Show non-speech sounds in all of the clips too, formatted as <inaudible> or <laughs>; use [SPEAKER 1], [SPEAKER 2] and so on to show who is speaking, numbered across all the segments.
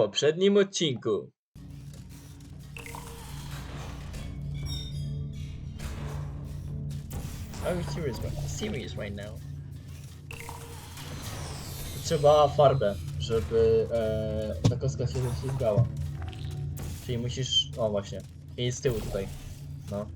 [SPEAKER 1] W poprzednim odcinku. Are you serious, right? serious right now? Trzeba farbę, żeby e, ta kostka się ślizgała. Czyli musisz... O właśnie. I z tyłu tutaj. No.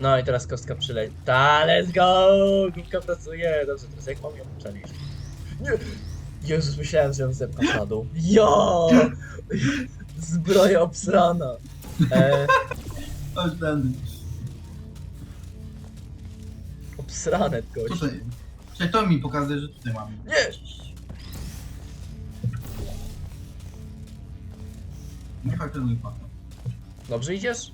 [SPEAKER 1] No i teraz kostka przyleci. Ta, let's go! Główka pracuje! Dobrze, teraz jak mam ją przenieść? Nie! Jezus, myślałem, że ją zepchasz na dół. Jo! Zbroja obsrana. E,
[SPEAKER 2] Chodź tędy.
[SPEAKER 1] obsrane gość.
[SPEAKER 2] Tutaj. To mi pokazuje, że tutaj mamy.
[SPEAKER 1] Nie!
[SPEAKER 2] Nie fakt, ten wypadł.
[SPEAKER 1] Dobrze idziesz?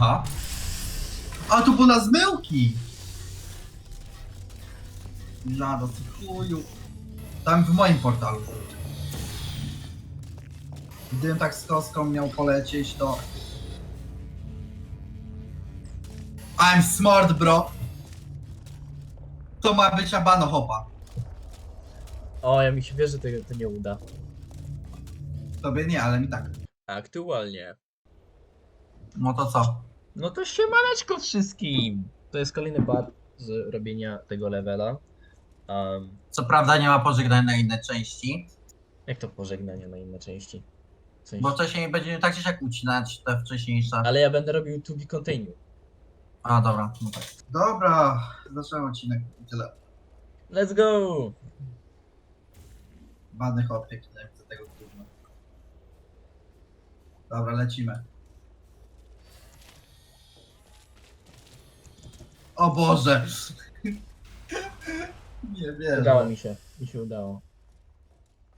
[SPEAKER 2] Aha. A to była zmyłki! Żado, ty chuju. Tam w moim portalu. Gdybym tak z kostką miał polecieć, to... I'm smart, bro. To ma być Abano Hopa.
[SPEAKER 1] O, ja mi się wierzę, że tego to nie uda.
[SPEAKER 2] Tobie nie, ale mi tak.
[SPEAKER 1] Aktualnie.
[SPEAKER 2] No to co?
[SPEAKER 1] No to siemaneczko wszystkim! To jest kolejny part z robienia tego levela. Um,
[SPEAKER 2] Co prawda nie ma pożegnań na inne części,
[SPEAKER 1] jak to pożegnanie na inne części? W sensie...
[SPEAKER 2] bo wcześniej będzie tak czy siak ucinać te wcześniejsze.
[SPEAKER 1] Ale ja będę robił to be continue.
[SPEAKER 2] A dobra, no tak. Dobra, zacząłem odcinek i tyle.
[SPEAKER 1] Let's go!
[SPEAKER 2] Badny hopie, nie chcę tego trudno. Dobra, lecimy. O Boże! Nie wiem.
[SPEAKER 1] Udało mi się, mi się udało.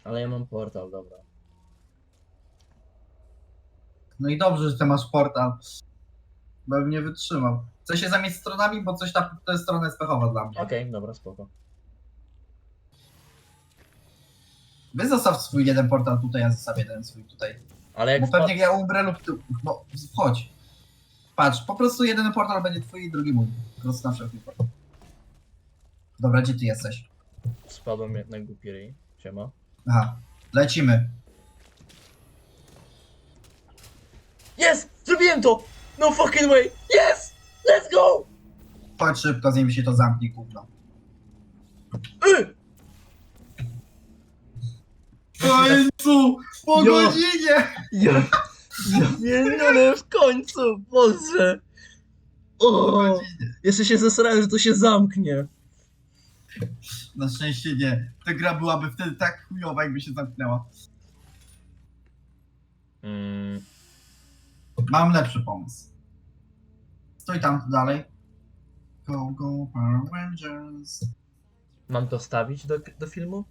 [SPEAKER 1] Ale ja mam portal, dobra.
[SPEAKER 2] No i dobrze, że ty masz portal. Bo bym nie wytrzymał. Chcę się zamieć stronami, bo coś ta, ta strona jest pechowa dla mnie.
[SPEAKER 1] Okej, dobra, spoko.
[SPEAKER 2] Wy zostaw swój jeden portal tutaj, ja zostawię jeden swój tutaj.
[SPEAKER 1] Ale jak
[SPEAKER 2] Bo pewnie
[SPEAKER 1] wpad-
[SPEAKER 2] ja umrę lub ty. No, chodź. Patrz, po prostu jeden portal będzie twój i drugi mój. Po prostu na wszelki portal. Dobra, gdzie ty jesteś?
[SPEAKER 1] spadłem jak na głupi ryj. Siema.
[SPEAKER 2] Aha, lecimy.
[SPEAKER 1] Yes! Zrobiłem to! No fucking way! Yes! Let's go!
[SPEAKER 2] Chodź szybko, zanim się to zamknie, gówno.
[SPEAKER 1] Y!
[SPEAKER 2] W końcu! Po
[SPEAKER 1] Jo.
[SPEAKER 2] godzinie!
[SPEAKER 1] Ja, ja pierdolę w końcu, Boże! O, jeszcze się zesrałem, że to się zamknie.
[SPEAKER 2] Na szczęście nie. Ta gra byłaby wtedy tak chujowa, jakby się zamknęła.
[SPEAKER 1] Mm,
[SPEAKER 2] Mam lepszy pomysł. Stój tam dalej. Go, go, Power Rangers.
[SPEAKER 1] mam to stawić do, do filmu?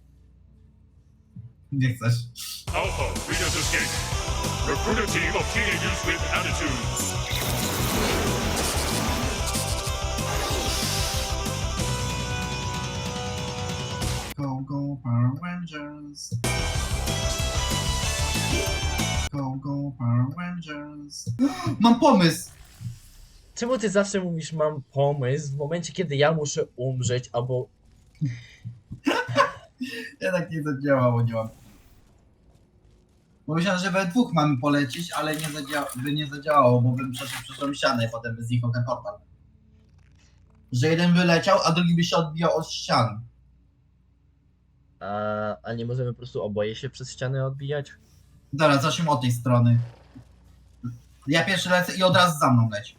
[SPEAKER 2] Nie chcesz.
[SPEAKER 3] Alpha Leaders Escape. Recruit a team of teenagers with attitudes.
[SPEAKER 2] Go, go, Power Rangers. Go, go, Power Rangers. <gasps> Mam pomysł!
[SPEAKER 1] Czemu ty zawsze mówisz mam pomysł w momencie, kiedy ja muszę umrzeć, albo... <laughs>
[SPEAKER 2] Jednak nie zadziałało, nie mam. Bo myślałem, że we dwóch mamy polecieć, ale nie, zadzia by nie zadziałało, bo bym przeszedł przez tą ścianę i potem by zniknął ten portal. Że jeden wyleciał, a drugi by się odbijał od ścian.
[SPEAKER 1] A, a nie możemy po prostu oboje się przez ścianę odbijać?
[SPEAKER 2] Dobra, zacznijmy od tej strony. Ja pierwszy lecę i od razu za mną leć.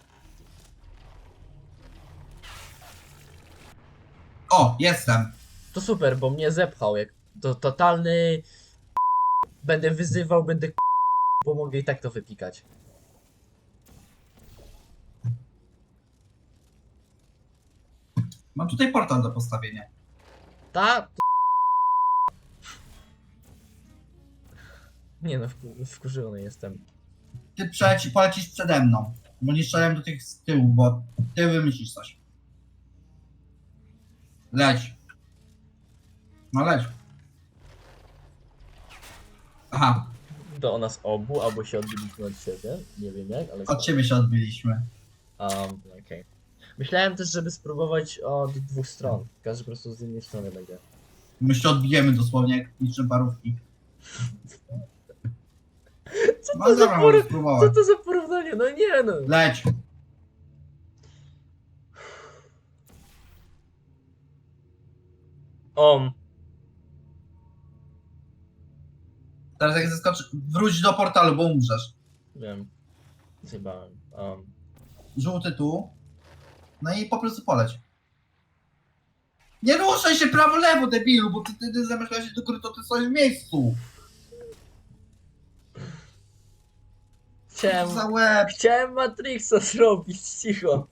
[SPEAKER 2] O, jestem.
[SPEAKER 1] To super, bo mnie zepchał, jak to totalny... Będę wyzywał, będę bo mogę i tak to wypikać.
[SPEAKER 2] Mam tutaj portal do postawienia.
[SPEAKER 1] Ta? To... Nie no, wku- wkurzony jestem.
[SPEAKER 2] Ty przeleci, polecisz przede mną. Bo nie strzelałem do tych z tyłu, bo ty wymyślisz coś. Leć. No leć. Aha, Aha,
[SPEAKER 1] Do nas obu, albo się odbiliśmy od siebie. Nie wiem jak, ale...
[SPEAKER 2] od ciebie się odbiliśmy.
[SPEAKER 1] Um, okej. Myślałem też, żeby spróbować od dwóch stron. Każdy po prostu z innej strony będzie.
[SPEAKER 2] My się odbijemy dosłownie jak niczym parówki. <laughs>
[SPEAKER 1] Co
[SPEAKER 2] No
[SPEAKER 1] to za
[SPEAKER 2] dobra,
[SPEAKER 1] por... Co
[SPEAKER 2] spróbować.
[SPEAKER 1] to za porównanie? No nie no.
[SPEAKER 2] Leć!
[SPEAKER 1] Om.
[SPEAKER 2] Teraz jak zeskoczysz, wróć do portalu, bo umrzesz.
[SPEAKER 1] Wiem. Zjebałem. Um.
[SPEAKER 2] Żółty tu. No i po prostu poleć. Nie ruszaj się prawo lewo, debilu, bo ty, ty, ty zamiast lecieć do góry, to ty stoisz w miejscu.
[SPEAKER 1] Chciałem...
[SPEAKER 2] Za łeb,
[SPEAKER 1] Chciałem Matrixa zrobić, cicho.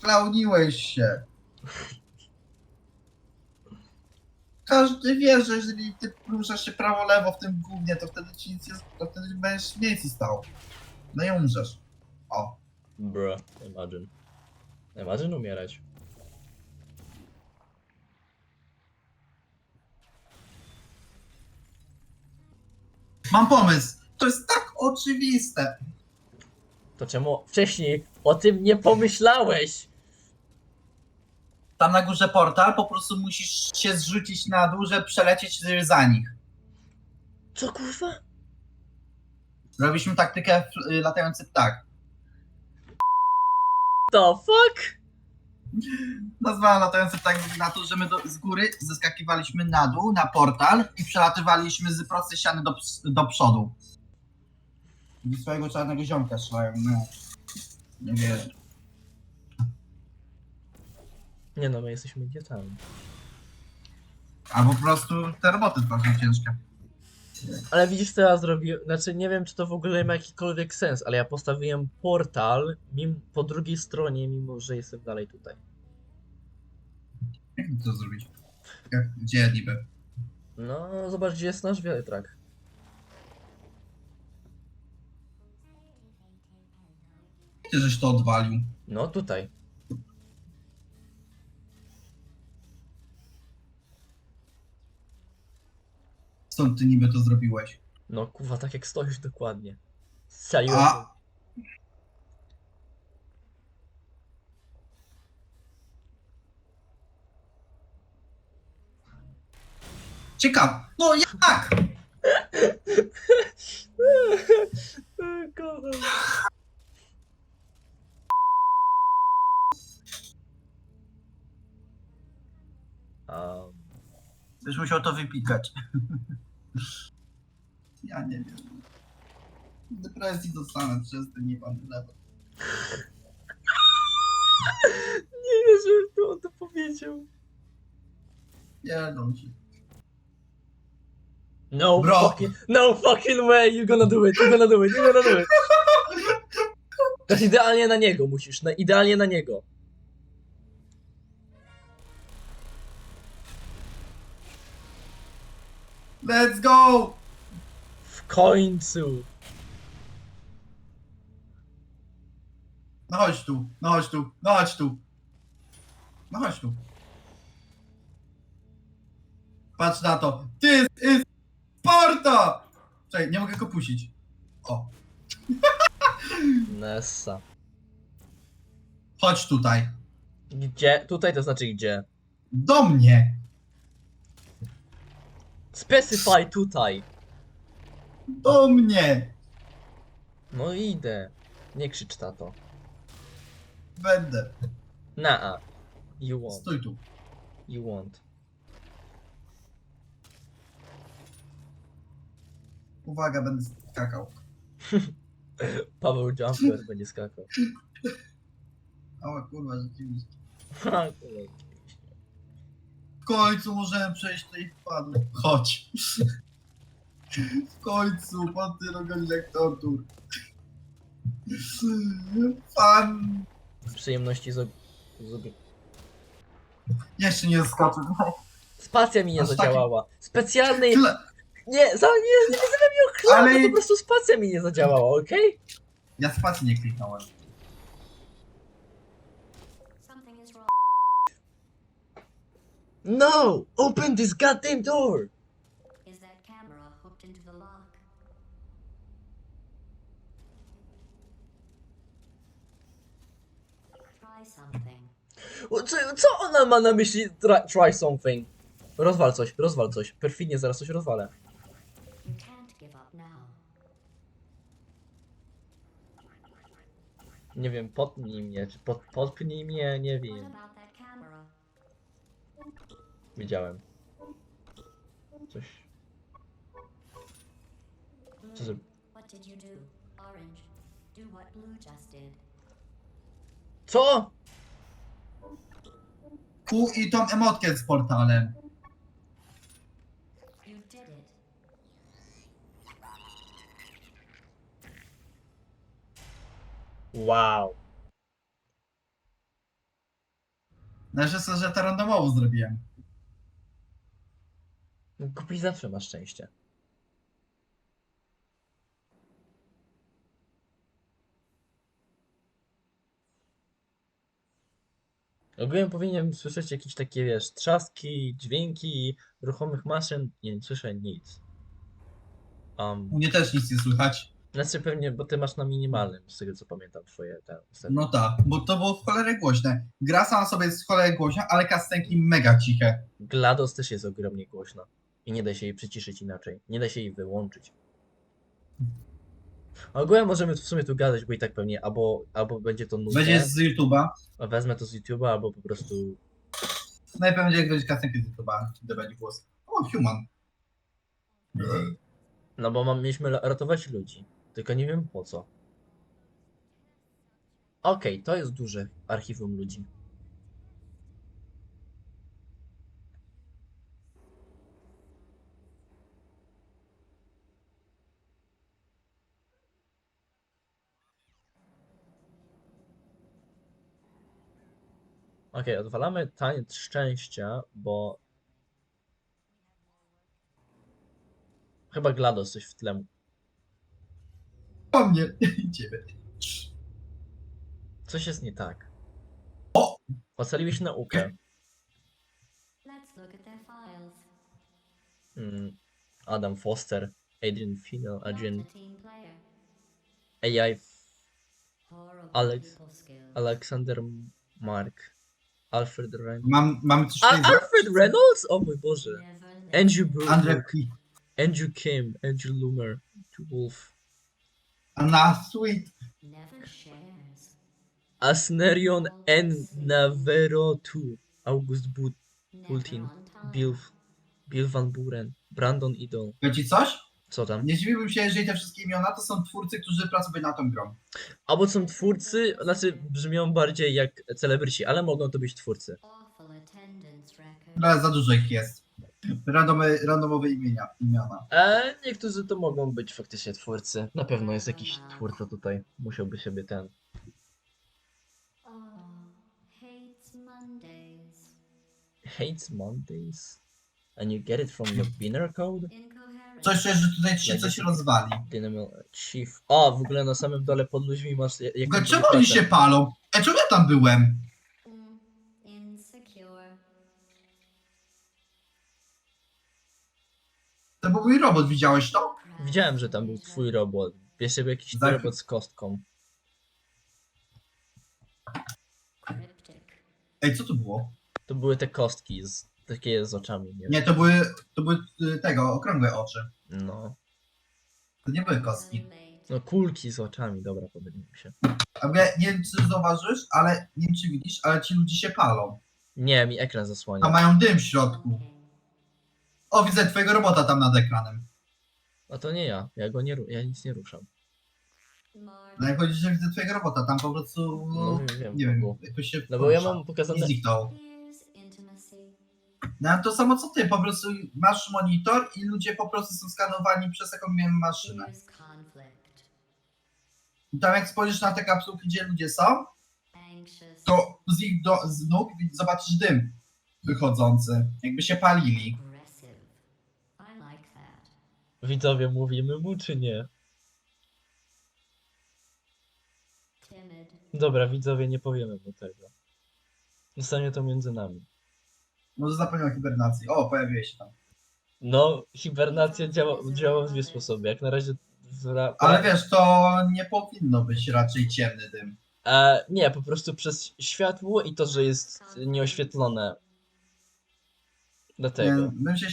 [SPEAKER 2] klauniłeś się. Każdy wie, że jeżeli ty ruszasz się prawo lewo w tym gównie, to wtedy ci nic nie, to wtedy będziesz miejscu stał. No i umrzesz. O.
[SPEAKER 1] Bruh, imagine. Imagine umierać.
[SPEAKER 2] Mam pomysł. To jest tak oczywiste.
[SPEAKER 1] To czemu wcześniej o tym nie pomyślałeś?
[SPEAKER 2] Tam na górze portal, po prostu musisz się zrzucić na dół, żeby przelecieć za nich.
[SPEAKER 1] Co kurwa?
[SPEAKER 2] Robiliśmy taktykę f- y, latający ptak.
[SPEAKER 1] The fuck?
[SPEAKER 2] Nazwałem latający ptak na to, że my do, z góry zeskakiwaliśmy na dół, na portal i przelatywaliśmy z prostej ściany do, ps- do przodu. Do swojego czarnego ziomka strzelają, no. Nie wierzę.
[SPEAKER 1] Nie no, my jesteśmy idiotami.
[SPEAKER 2] Albo po prostu te roboty trochę ciężkie.
[SPEAKER 1] Ale widzisz co ja zrobiłem? Znaczy nie wiem czy to w ogóle ma jakikolwiek sens, ale ja postawiłem portal mim po drugiej stronie, mimo że jestem dalej tutaj.
[SPEAKER 2] Jak to zrobić? Jak, gdzie niby?
[SPEAKER 1] No, zobacz gdzie jest nasz wiatrak.
[SPEAKER 2] Ty żeś to odwalił.
[SPEAKER 1] No tutaj.
[SPEAKER 2] Stąd ty niby to zrobiłeś.
[SPEAKER 1] No kurwa, tak jak stoisz dokładnie. Strzeliłem.
[SPEAKER 2] A! Ciekaw. No jak?
[SPEAKER 1] Kocham. <laughs> Um,
[SPEAKER 2] Będziesz musiał to wypikać. <laughs> Ja nie wiem. Depresji dostanę przez ten niebany level.
[SPEAKER 1] nie wierzę, że on to powiedział.
[SPEAKER 2] Pierdol ci.
[SPEAKER 1] No
[SPEAKER 2] Bro.
[SPEAKER 1] fucking, no fucking way, you gonna do it, you gonna do it, you gonna do it. Teraz <laughs> idealnie na niego musisz, na, idealnie na niego.
[SPEAKER 2] Let's go!
[SPEAKER 1] W końcu.
[SPEAKER 2] No chodź tu, no chodź tu, no chodź tu. No chodź tu. Patrz na to. This is Sparta! Czekaj, nie mogę go puścić. O, <laughs>
[SPEAKER 1] Nessa.
[SPEAKER 2] chodź tutaj.
[SPEAKER 1] Gdzie? Tutaj to znaczy gdzie?
[SPEAKER 2] Do mnie.
[SPEAKER 1] Specify tutaj.
[SPEAKER 2] Do mnie.
[SPEAKER 1] No idę. Nie krzycz tato.
[SPEAKER 2] Będę.
[SPEAKER 1] Naa. You won't.
[SPEAKER 2] Stój tu.
[SPEAKER 1] You won't.
[SPEAKER 2] Uwaga, będę skakał. <laughs>
[SPEAKER 1] Paweł Jumper będzie skakał. <laughs>
[SPEAKER 2] Ała kurwa, rzeczywiście. <laughs>
[SPEAKER 1] Ha, kurwa.
[SPEAKER 2] W końcu możemy przejść tej wpadu. Chodź. W końcu, pan jak tortur. Fan.
[SPEAKER 1] Przyjemności z... z...
[SPEAKER 2] Jeszcze nie skaczę.
[SPEAKER 1] Spacja mi nie
[SPEAKER 2] Aż
[SPEAKER 1] zadziałała. Specjalnej...
[SPEAKER 2] Tyle.
[SPEAKER 1] Nie, za, nie, nie nazywaj mnie ochlany,
[SPEAKER 2] Ale-
[SPEAKER 1] po prostu spacja mi nie zadziałała, okej?
[SPEAKER 2] Ja spacji nie kliknąłem.
[SPEAKER 4] Something is wrong.
[SPEAKER 1] No! Open this goddamn door!
[SPEAKER 4] Is that camera hooked into the lock. Try something.
[SPEAKER 1] O, Co, co ona ma na myśli? Try, try something. Rozwal coś, rozwal coś. Perfidnie zaraz coś rozwalę.
[SPEAKER 4] You can't give up now.
[SPEAKER 1] Nie wiem, potnij mnie, czy pod, podpnij mnie, nie
[SPEAKER 4] What
[SPEAKER 1] wiem.
[SPEAKER 4] about?
[SPEAKER 1] Widziałem. Coś. Co za...
[SPEAKER 4] Blue, what did you do? Orange, do what blue just did.
[SPEAKER 1] Co?
[SPEAKER 2] Ku i tą emotkę z portalem.
[SPEAKER 4] You did it.
[SPEAKER 1] Wow.
[SPEAKER 2] Znaczy sobie, że to randomowo zrobiłem.
[SPEAKER 1] Kupi zawsze ma szczęście. Ogólnie powinienem słyszeć jakieś takie, wiesz, trzaski, dźwięki ruchomych maszyn. Nie, nie słyszę nic. Um,
[SPEAKER 2] U mnie też nic nie słychać.
[SPEAKER 1] znaczy pewnie, bo ty masz na minimalnym, z tego co pamiętam, twoje te ustawienia.
[SPEAKER 2] No tak, bo to było w cholerę głośne. Gra sama sobie jest w cholerę głośna, ale kastenki mega ciche.
[SPEAKER 1] GLaDOS też jest ogromnie głośna. I nie da się jej przyciszyć inaczej. Nie da się jej wyłączyć. Ogólnie możemy w sumie tu gadać, bo i tak pewnie albo, albo będzie to nudne,
[SPEAKER 2] Będzie z YouTube'a.
[SPEAKER 1] wezmę to z YouTube'a, albo po prostu...
[SPEAKER 2] Najpewniej jak będzie kastenki z YouTube'a, gdy będzie głos. O, human.
[SPEAKER 1] No bo mam, mieliśmy la- ratować ludzi. Tylko nie wiem po co. Okej, to jest duże archiwum ludzi. Okej, odwalamy taniec szczęścia, bo... Chyba GLaDOS coś w tle.
[SPEAKER 2] Po mnie. <laughs> Ciebie.
[SPEAKER 1] Coś jest nie tak.
[SPEAKER 2] O!
[SPEAKER 1] Ocaliłeś naukę.
[SPEAKER 4] Let's look at their files.
[SPEAKER 1] Mm, Adam Foster, Adrian Fino, Adrian. AI, Alex-. Alexander Mark, Alfred Reynolds.
[SPEAKER 2] Mam, mamy coś
[SPEAKER 1] A. Alfred Reynolds? O mój Boże. Andrew
[SPEAKER 2] Andre
[SPEAKER 1] Andrew Kim, Andrew Loomer, Wolf,
[SPEAKER 2] Anna Sweet.
[SPEAKER 1] Asnerion N. Naverotu, August But,
[SPEAKER 4] time.
[SPEAKER 1] Bill, Bill Van Buren, Brandon Idol.
[SPEAKER 2] Ci coś?
[SPEAKER 1] Co tam?
[SPEAKER 2] Nie zdziwiłbym się, jeżeli te wszystkie imiona to są twórcy, którzy pracują nad tą grą.
[SPEAKER 1] Albo są twórcy, znaczy brzmią bardziej jak celebryci, ale mogą to być twórcy.
[SPEAKER 4] Record.
[SPEAKER 2] Ale za dużo ich jest. Randomowe, randomowe imienia, imiona.
[SPEAKER 1] E, niektórzy to mogą być faktycznie twórcy. Na pewno jest jakiś twórca tutaj. Musiałby sobie ten.
[SPEAKER 4] Oh, hates Mondays.
[SPEAKER 1] Hates Mondays. And you get it from your binary code?
[SPEAKER 2] Coś czuję, że tutaj ci się coś rozwali.
[SPEAKER 1] Dynamo Chief. O, w ogóle na samym dole pod ludźmi masz ja-
[SPEAKER 2] W ogóle
[SPEAKER 1] jakąś
[SPEAKER 2] czemu oni się palą? E, czemu ja tam byłem?
[SPEAKER 4] Mm, insecure.
[SPEAKER 2] To był mój robot, widziałeś to?
[SPEAKER 1] Widziałem, że tam był twój robot. Wiesz, sobie jakiś
[SPEAKER 2] Zach-
[SPEAKER 1] robot z kostką.
[SPEAKER 4] Cryptic.
[SPEAKER 2] Ej, co to było?
[SPEAKER 1] To były te kostki, z, takie z oczami, nie?
[SPEAKER 2] Nie, to były, to były y, tego, okrągłe oczy.
[SPEAKER 1] No.
[SPEAKER 2] To nie były kostki.
[SPEAKER 1] No kulki z oczami, dobra, pomyliłem się.
[SPEAKER 2] A w ogóle nie wiem, czy zauważysz, ale nie wiem, czy widzisz, ale ci ludzie się palą.
[SPEAKER 1] Nie, mi ekran
[SPEAKER 2] A
[SPEAKER 1] zasłania.
[SPEAKER 2] mają dym w środku. O, widzę twojego robota tam nad ekranem.
[SPEAKER 1] A to nie ja, ja go nie, ru- ja nic nie ruszam.
[SPEAKER 2] No jak chodzi, że widzę twojego robota, tam po prostu,
[SPEAKER 1] No wiem, wiem,
[SPEAKER 2] nie wiem, jakoś się
[SPEAKER 1] No bo ja
[SPEAKER 2] porusza.
[SPEAKER 1] mam pokazane
[SPEAKER 2] zniknął. No to samo co ty, po prostu masz monitor i ludzie po prostu są skanowani przez jakąś maszynę.
[SPEAKER 4] Here's conflict.
[SPEAKER 2] I tam jak spojrzysz na te kapsułki, gdzie ludzie są, to z ich do, z nóg zobaczysz dym wychodzący, jakby się palili.
[SPEAKER 1] Widzowie, mówimy mu czy nie? Dobra, widzowie, nie powiemy mu tego. Zostanie to między nami.
[SPEAKER 2] Może zapomniał hibernacji. O, pojawiłeś się tam.
[SPEAKER 1] No, hibernacja działa, działa w dwie sposoby. Jak na razie.
[SPEAKER 2] Ale wiesz, to nie powinno być raczej ciemny dym.
[SPEAKER 1] E, nie, po prostu przez światło i to, że jest nieoświetlone. Dlatego.
[SPEAKER 2] Nie, bym się,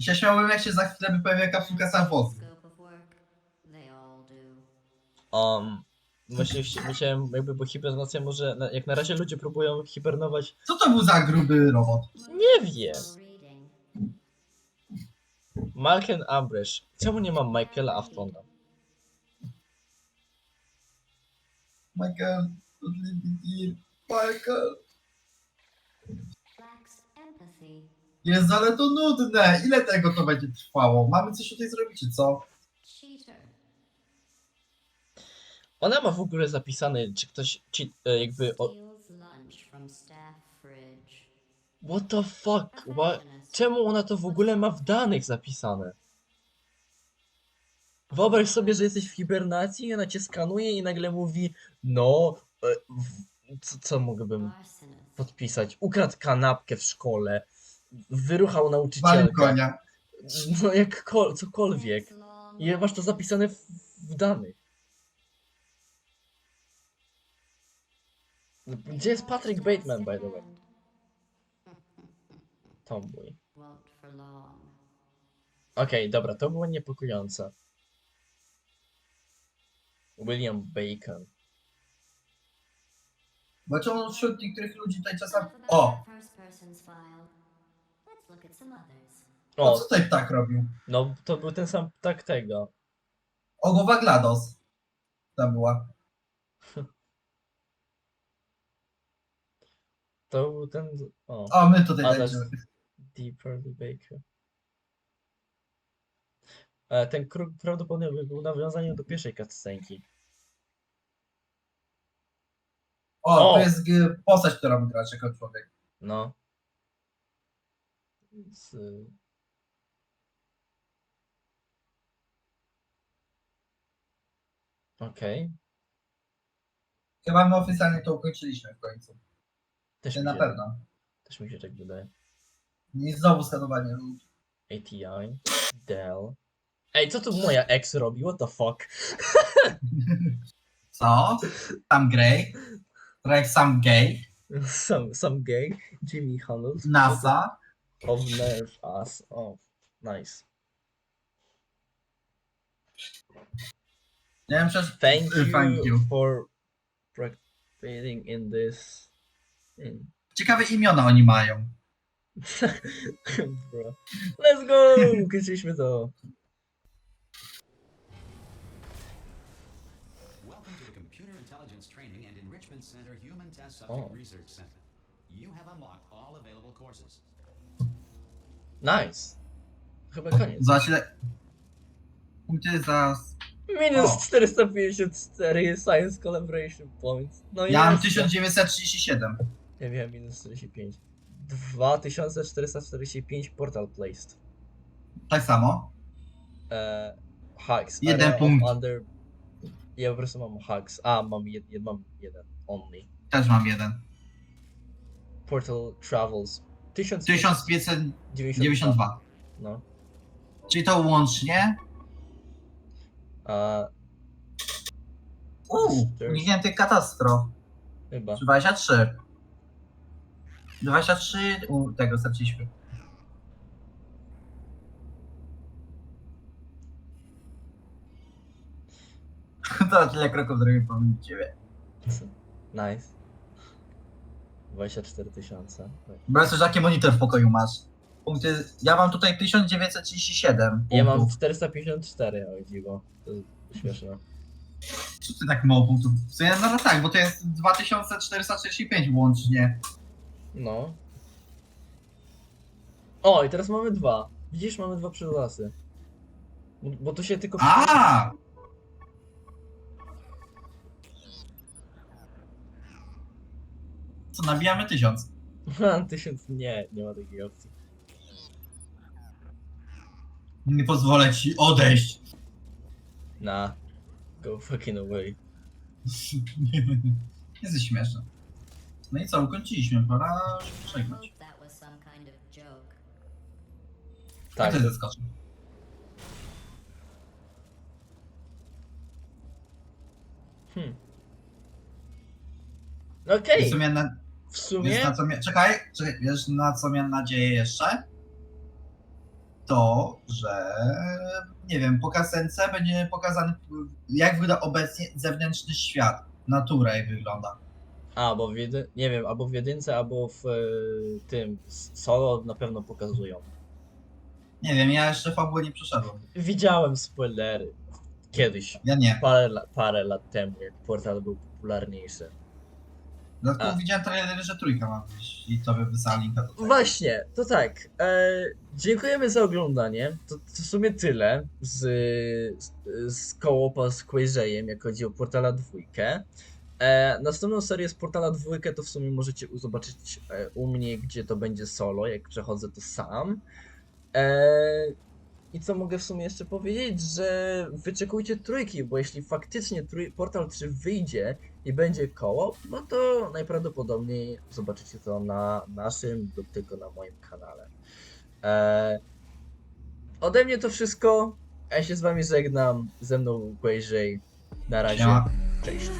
[SPEAKER 2] się śmiałbym, jak się za chwilę by pojawiła kapsułka samochodu.
[SPEAKER 1] Um, chci- myślałem, jakby, bo hibernacja może. na- Jak na razie ludzie próbują hibernować.
[SPEAKER 2] Co to był za gruby robot?
[SPEAKER 1] Nie wiem. Malken Ambresh. Czemu nie mam Michaela Aftona?
[SPEAKER 2] Michael. Michael. Jezu, ale to nudne. Ile tego to będzie trwało? Mamy coś tutaj zrobić, co?
[SPEAKER 1] Ona ma w ogóle zapisane, czy ktoś. Czy, e, jakby. O, what the fuck? Wha, czemu ona to w ogóle ma w danych zapisane? Wyobraź sobie, że jesteś w hibernacji i ona cię skanuje i nagle mówi, no, e, w, co, co mógłbym podpisać? Ukradł kanapkę w szkole, wyruchał nauczycielkę,
[SPEAKER 2] konia.
[SPEAKER 1] no jakkol, cokolwiek. I masz to zapisane w, w danych. Gdzie jest Patrick Bateman, by the way? Tomboy. Okej, dobra, to było niepokojące. William Bacon.
[SPEAKER 2] Bo czemu wśród niektórych ludzi tutaj czasem... O! O, co tutaj ptak robił?
[SPEAKER 1] no to był ten sam ptak tego.
[SPEAKER 2] O, głowa GLaDOS. Ta była. <laughs>
[SPEAKER 1] To był ten. O,
[SPEAKER 2] O, my tutaj
[SPEAKER 1] Early Baker. E, ten kruk prawdopodobnie był nawiązaniem do pierwszej cutscenki.
[SPEAKER 2] O,
[SPEAKER 1] O!
[SPEAKER 2] to jest g- postać, którą grasz jako człowiek.
[SPEAKER 1] No. Z... Okej.
[SPEAKER 2] Chyba my oficjalnie to ukończyliśmy w końcu.
[SPEAKER 1] Też, mi
[SPEAKER 2] na
[SPEAKER 1] się-
[SPEAKER 2] pewno.
[SPEAKER 1] też mi się tak wydaje.
[SPEAKER 2] I znowu skanowanie ludzi.
[SPEAKER 1] ATI, Dell. Ej, co tu moja ex robi? What the fuck? <laughs>
[SPEAKER 2] Co? Sam Grey? Trochę sam gay.
[SPEAKER 1] Some, some gay. Jimmy Hunnels.
[SPEAKER 2] NASA.
[SPEAKER 1] Of Nerve Us. Oh, nice.
[SPEAKER 2] Nie wiem, przecież...
[SPEAKER 1] Thank you,
[SPEAKER 2] thank you.
[SPEAKER 1] for participating in this.
[SPEAKER 2] Ciekawe imiona oni mają.
[SPEAKER 1] Bro. <laughs> Let's go! Ukończyliśmy to.
[SPEAKER 5] Welcome to the Computer Intelligence Training and Enrichment Center Human Test Subject
[SPEAKER 1] Oh.
[SPEAKER 5] Research Center. You have unlocked all available courses.
[SPEAKER 1] Nice. Chyba koniec.
[SPEAKER 2] Zobacz ile... Punkty za...
[SPEAKER 1] Minus
[SPEAKER 2] O.
[SPEAKER 1] 454 Science Collaboration Points. No i
[SPEAKER 2] Ja mam
[SPEAKER 1] jest.
[SPEAKER 2] 1937.
[SPEAKER 1] Ja miałem minus 45. 2445 Portal Placed.
[SPEAKER 2] Tak samo.
[SPEAKER 1] E, hacks.
[SPEAKER 2] Jeden
[SPEAKER 1] area of
[SPEAKER 2] punkt.
[SPEAKER 1] Under... Ja po prostu mam hacks. A, mam, jed, jed, mam jeden. Only.
[SPEAKER 2] Też mam jeden.
[SPEAKER 1] Portal Travels.
[SPEAKER 2] 1592.
[SPEAKER 1] 1592. No.
[SPEAKER 2] Czyli to łącznie...
[SPEAKER 1] A,
[SPEAKER 2] Uuu, uniknięty katastro.
[SPEAKER 1] chyba.
[SPEAKER 2] 23. 23 u tego straciliśmy. <laughs> To tyle kroków zrobiłem pomimo ciebie.
[SPEAKER 1] Nice. 24 tysiące.
[SPEAKER 2] Bo jest jaki monitor w pokoju masz. Punkty. Ja mam tutaj 1937.
[SPEAKER 1] Ja mam
[SPEAKER 2] punktów.
[SPEAKER 1] 454, o dziwo. To śmieszne.
[SPEAKER 2] Co ty tak mało punktów? W sumie, no, no tak, bo to jest 2445 łącznie.
[SPEAKER 1] No. O, i teraz mamy dwa. Widzisz, mamy dwa przylasy. Bo, bo to się tylko...
[SPEAKER 2] A! Co, nabijamy tysiąc. <laughs>
[SPEAKER 1] Tysiąc... Nie, nie ma takiej opcji.
[SPEAKER 2] Nie pozwolę ci odejść.
[SPEAKER 1] Na. Go fucking away. <laughs>
[SPEAKER 2] Jesteś śmieszny. No i co, ukończyliśmy, pora
[SPEAKER 4] joke.
[SPEAKER 1] Tak.
[SPEAKER 2] Ty zeskoczył.
[SPEAKER 1] Hmm. Okej,
[SPEAKER 2] W sumie na,
[SPEAKER 1] w
[SPEAKER 2] wiesz
[SPEAKER 1] sumie...
[SPEAKER 2] na co mia- czekaj, czekaj, wiesz na co miałem nadzieję jeszcze? To, że nie wiem, po kasence będzie pokazany jak wygląda obecnie zewnętrzny świat, natura jak wygląda.
[SPEAKER 1] A, bo w jedy... nie wiem, albo w jedynce, albo w e, tym solo na pewno pokazują.
[SPEAKER 2] Nie wiem, ja jeszcze fabuły nie przeszedłem.
[SPEAKER 1] Widziałem spoilery. Kiedyś,
[SPEAKER 2] Ja nie.
[SPEAKER 1] parę, la- parę lat temu, jak portal był popularniejszy.
[SPEAKER 2] Dlatego
[SPEAKER 1] A.
[SPEAKER 2] widziałem trailer, że trójka ma wyjść i tobie wysłała linka do tego.
[SPEAKER 1] Właśnie, to tak. E, dziękujemy za oglądanie. To, to w sumie tyle z, z, z kołopa z Quazejem, jak chodzi o Portala dwójkę. E, następną serię z Portala dwójkę to w sumie możecie zobaczyć e, u mnie, gdzie to będzie solo, jak przechodzę to sam. E, I co mogę w sumie jeszcze powiedzieć, że wyczekujcie trójki, bo jeśli faktycznie trój, Portal 3 wyjdzie i będzie koło, no to najprawdopodobniej zobaczycie to na naszym lub tylko na moim kanale. E, ode mnie to wszystko. Ja się z wami żegnam. Ze mną Quayjay. Na razie. Cześć.